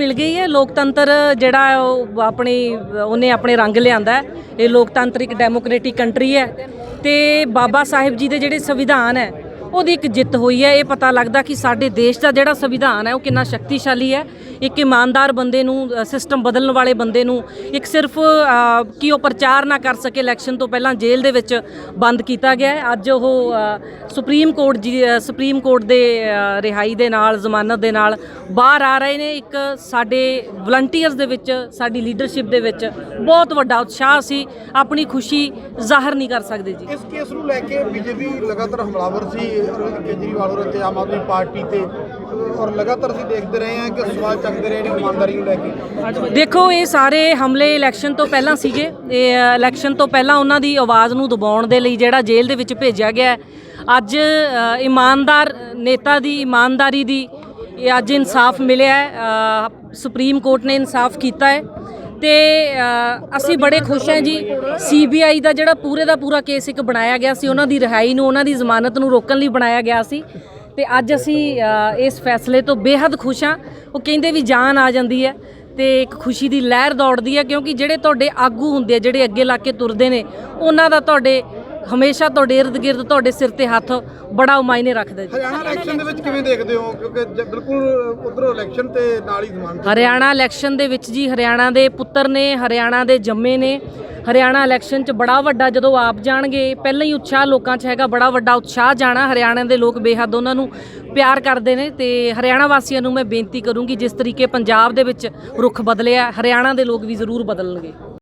ਮਿਲ ਗਈ ਹੈ। ਲੋਕਤੰਤਰ ਜਿਹੜਾ ਉਹ ਆਪਣੀ, ਉਹਨੇ ਆਪਣੇ ਰੰਗ ਲਿਆਂਦਾ ਹੈ। ਇਹ ਲੋਕਤੰਤਰਿਕ ਡੈਮੋਕ੍ਰੈਟਿਕ ਕੰਟਰੀ ਹੈ। ਤੇ ਬਾਬਾ ਸਾਹਿਬ ਜੀ ਦੇ ਜਿਹੜੇ ਸੰਵਿਧਾਨ ਹੈ, ਉਹਦੀ ਇੱਕ ਜਿੱਤ ਹੋਈ ਹੈ। ਇਹ ਪਤਾ ਲੱਗਦਾ ਕਿ ਸਾਡੇ ਦੇਸ਼ ਦਾ ਜਿਹੜਾ ਸੰਵਿਧਾਨ ਹੈ, ਉਹ ਕਿੰਨਾ ਸ਼ਕਤੀਸ਼ਾਲੀ ਹੈ। ਇੱਕ ਇਮਾਨਦਾਰ ਬੰਦੇ ਨੂੰ ਸਿਸਟਮ ਬਦਲਣ ਵਾਲੇ ਬੰਦੇ ਨੂੰ, ਇੱਕ ਸਿਰਫ ਕਿ ਉਹ ਪ੍ਰਚਾਰ ਨਾ ਕਰ ਸਕੇ ਇਲੈਕਸ਼ਨ ਤੋਂ ਪਹਿਲਾਂ ਜੇਲ੍ਹ ਦੇ ਵਿੱਚ ਬੰਦ ਕੀਤਾ ਗਿਆ ਹੈ। ਅੱਜ ਉਹ ਸੁਪਰੀਮ ਕੋਰਟ ਜੀ ਸੁਪਰੀਮ ਕੋਰਟ ਦੇ ਰਿਹਾਈ ਦੇ ਨਾਲ, ਜ਼ਮਾਨਤ ਦੇ ਨਾਲ ਬਾਹਰ ਆ ਰਹੇ ਨੇ। ਇੱਕ ਸਾਡੇ ਵਲੰਟੀਅਰਸ ਦੇ ਵਿੱਚ, ਸਾਡੀ ਲੀਡਰਸ਼ਿਪ ਦੇ ਵਿੱਚ ਬਹੁਤ ਵੱਡਾ ਉਤਸ਼ਾਹ ਸੀ। ਆਪਣੀ ਖੁਸ਼ੀ ਜ਼ਾਹਰ ਨਹੀਂ ਕਰ ਸਕਦੇ ਜੀ। ਇਸ ਕੇਸ ਨੂੰ ਲੈ ਕੇ ਬੀਜੇਪੀ ਲਗਾਤਾਰ ਹਮਲਾਵਰ ਸੀ। ਅਰਵਿੰਦ ਕੇਜਰੀਵਾਲ ਹੋਰਾਂ ਤੇ ਆਮ ਆਦਮੀ ਪਾਰਟੀ ਤੇ ਔਰ ਲਗਾਤਾਰ ਅਸੀਂ ਦੇਖਦੇ ਰਹੇ ਹਾਂ ਕਿ ਸਵਾਲ ਚੱਕਦੇ ਰਹੇ ਨੇ ਇਮਾਨਦਾਰੀ ਨੂੰ ਲੈ ਕੇ। ਦੇਖੋ, ਇਹ ਸਾਰੇ ਹਮਲੇ ਇਲੈਕਸ਼ਨ ਤੋਂ ਪਹਿਲਾਂ ਸੀਗੇ। ਇਹ ਇਲੈਕਸ਼ਨ ਤੋਂ ਪਹਿਲਾਂ ਉਹਨਾਂ ਦੀ ਆਵਾਜ਼ ਨੂੰ ਦਬਾਉਣ ਦੇ ਲਈ ਜਿਹੜਾ ਜੇਲ੍ਹ ਦੇ ਵਿੱਚ ਭੇਜਿਆ ਗਿਆ ਅੱਜ ਇਮਾਨਦਾਰ ਨੇਤਾ ਦੀ, ਇਮਾਨਦਾਰੀ ਦੀ ਇਹ ਅੱਜ ਇਨਸਾਫ ਮਿਲਿਆ ਹੈ। ਸੁਪਰੀਮ ਕੋਰਟ ਨੇ ਇਨਸਾਫ ਕੀਤਾ ਹੈ। ਤੇ ਅਸੀਂ ਬੜੇ ਖੁਸ਼ ਹਾਂ ਜੀ। ਸੀਬੀਆਈ ਦਾ ਜਿਹੜਾ ਪੂਰੇ ਦਾ ਪੂਰਾ ਕੇਸ ਇੱਕ ਬਣਾਇਆ ਗਿਆ ਸੀ, ਉਹਨਾਂ ਦੀ ਰਿਹਾਈ ਨੂੰ, ਉਹਨਾਂ ਦੀ ਜ਼ਮਾਨਤ ਨੂੰ ਰੋਕਣ ਲਈ ਬਣਾਇਆ ਗਿਆ ਸੀ। ਤੇ ਅੱਜ ਅਸੀਂ ਇਸ ਫੈਸਲੇ ਤੋਂ ਬੇਹੱਦ ਖੁਸ਼ ਹਾਂ। ਉਹ ਕਹਿੰਦੇ ਵੀ ਜਾਨ ਆ ਜਾਂਦੀ ਹੈ ਤੇ ਇੱਕ ਖੁਸ਼ੀ ਦੀ ਲਹਿਰ ਦੌੜਦੀ ਹੈ ਕਿਉਂਕਿ ਜਿਹੜੇ ਤੁਹਾਡੇ ਆਗੂ ਹੁੰਦੇ ਆ ਜਿਹੜੇ ਅੱਗੇ ਲਾ ਕੇ ਤੁਰਦੇ ਨੇ ਉਹਨਾਂ ਦਾ ਤੁਹਾਡੇ ਹਮੇਸ਼ਾ ਤੁਹਾਡੇ ਇਰਦ ਗਿਰਦ ਤੁਹਾਡੇ ਸਿਰ ਤੇ ਹੱਥ ਬੜਾ ਮਾਇਨੇ ਰੱਖਦਾ ਜੀ। ਹਰਿਆਣਾ ਇਲੈਕਸ਼ਨ ਦੇ ਵਿੱਚ ਕਿਵੇਂ ਦੇਖਦੇ ਹੋ? ਕਿਉਂਕਿ ਬਿਲਕੁਲ ਉਧਰੋਂ ਇਲੈਕਸ਼ਨ ਤੇ ਨਾਲ ਹੀ ਜ਼ਮਾਨਤ ਹਰਿਆਣਾ ਇਲੈਕਸ਼ਨ ਦੇ ਵਿੱਚ ਜੀ ਹਰਿਆਣਾ ਦੇ ਪੁੱਤਰ ਨੇ ਹਰਿਆਣਾ ਦੇ ਜੰਮੇ ਨੇ ਹਰਿਆਣਾ ਇਲੈਕਸ਼ਨ 'ਚ ਬੜਾ ਵੱਡਾ ਜਦੋਂ ਆਪ ਜਾਣਗੇ, ਪਹਿਲਾਂ ਹੀ ਉਤਸ਼ਾਹ ਲੋਕਾਂ 'ਚ ਹੈਗਾ, ਬੜਾ ਵੱਡਾ ਉਤਸ਼ਾਹ ਜਾਣਾ। ਹਰਿਆਣਾ ਦੇ ਲੋਕ ਬੇਹੱਦ ਉਹਨਾਂ ਨੂੰ ਪਿਆਰ ਕਰਦੇ ਨੇ ਤੇ ਹਰਿਆਣਾ ਵਾਸੀਆਂ ਨੂੰ ਮੈਂ ਬੇਨਤੀ ਕਰੂੰਗੀ ਜਿਸ ਤਰੀਕੇ ਪੰਜਾਬ ਦੇ ਵਿੱਚ ਰੁਖ ਬਦਲਿਆ, ਹਰਿਆਣਾ ਦੇ ਲੋਕ ਵੀ ਜ਼ਰੂਰ ਬਦਲਣਗੇ।